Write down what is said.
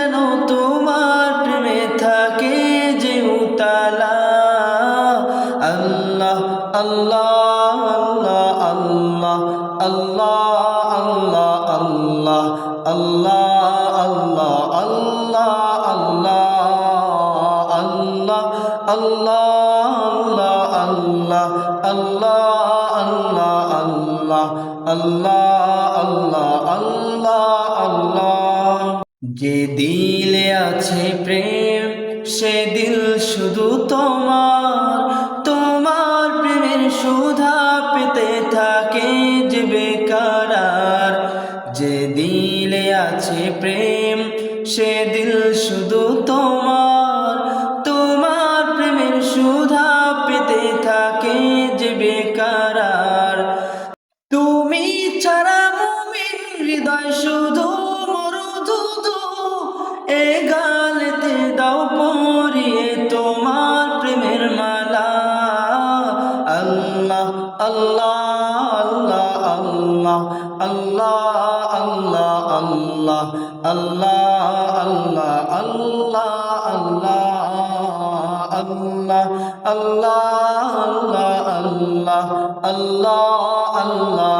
যেন তোমার প্রেমে থাকে যে উতালা আল্লাহ আল্লাহ আল্লাহ আল্লাহ আল্লাহ আল্লাহ আল্লাহ Allah, Allah, Allah, Allah, Allah, যে দিলে আছে প্রেম, সে দিল শুধু তোমার। তোমার প্রেমের সুধা পেতে থাকে যে বেকারার যে দিলে আছে প্রেম, সে দিল শুধু তোমার। তোমার প্রেমের সুধা পেতে থাকে যে বেকারার তুমি ছাড়া মুমিন, হৃদয় শুধু মরুদুদু এ গালেতে দাও পরিয়ে তোমার প্রেমের মালা আল্লাহ আল্লাহ আল্লাহ আল্লাহ আল্লাহ আল্লাহ আল্লাহ আল্লাহ আল্লাহ আল্লাহ আল্লাহ আল্লাহ আল্লাহ আল্লাহ আল্লাহ আল্লাহ আল্লাহ